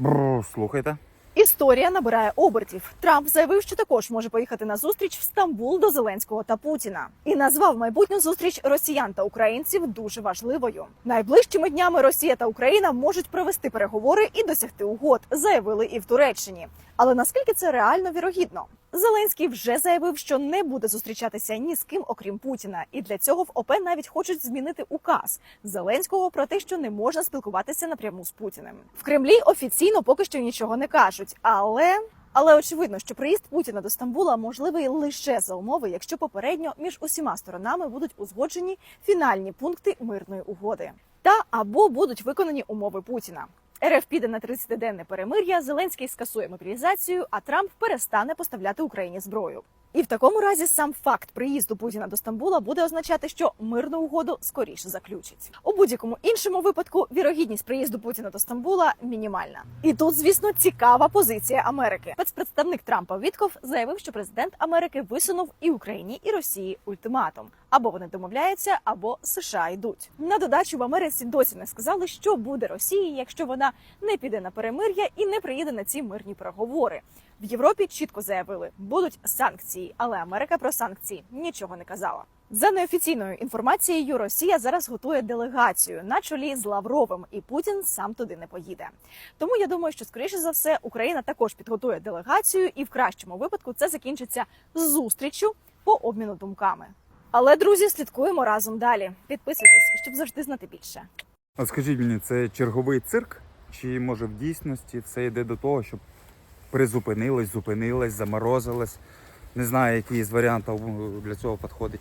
Бррр, слухайте. Історія набирає обертів. Трамп заявив, що також може поїхати на зустріч в Стамбул до Зеленського та Путіна, і назвав майбутню зустріч росіян та українців дуже важливою. Найближчими днями Росія та Україна можуть провести переговори і досягти угод, заявили і в Туреччині. Але наскільки це реально вірогідно? Зеленський вже заявив, що не буде зустрічатися ні з ким, окрім Путіна, і для цього в ОП навіть хочуть змінити указ Зеленського про те, що не можна спілкуватися напряму з Путіним. В Кремлі офіційно поки що нічого не кажуть, але. Але очевидно, що приїзд Путіна до Стамбула можливий лише за умови, якщо попередньо між усіма сторонами будуть узгоджені фінальні пункти мирної угоди, та або будуть виконані умови Путіна. РФ піде на 30-денне перемир'я, Зеленський скасує мобілізацію, а Трамп перестане поставляти Україні зброю. І в такому разі сам факт приїзду Путіна до Стамбула буде означати, що мирну угоду скоріше заключить. У будь-якому іншому випадку вірогідність приїзду Путіна до Стамбула мінімальна. І тут, звісно, цікава позиція Америки. Спецпредставник Трампа Вітков заявив, що президент Америки висунув і Україні, і Росії ультиматум. Або вони домовляються, або США йдуть. На додачу в Америці досі не сказали, що буде Росії, якщо вона не піде на перемир'я і не приїде на ці мирні переговори. В Європі чітко заявили, будуть санкції, але Америка про санкції нічого не казала. За неофіційною інформацією, Росія зараз готує делегацію на чолі з Лавровим, і Путін сам туди не поїде. Тому я думаю, що скоріше за все Україна також підготує делегацію, і в кращому випадку це закінчиться зустрічю по обміну думками. Але друзі, слідкуємо разом далі. Підписуйтесь, щоб завжди знати більше. А скажіть мені, це черговий цирк? Чи може в дійсності все йде до того, щоб призупинилось, зупинилось, заморозилось? Не знаю, який з варіантів для цього підходить.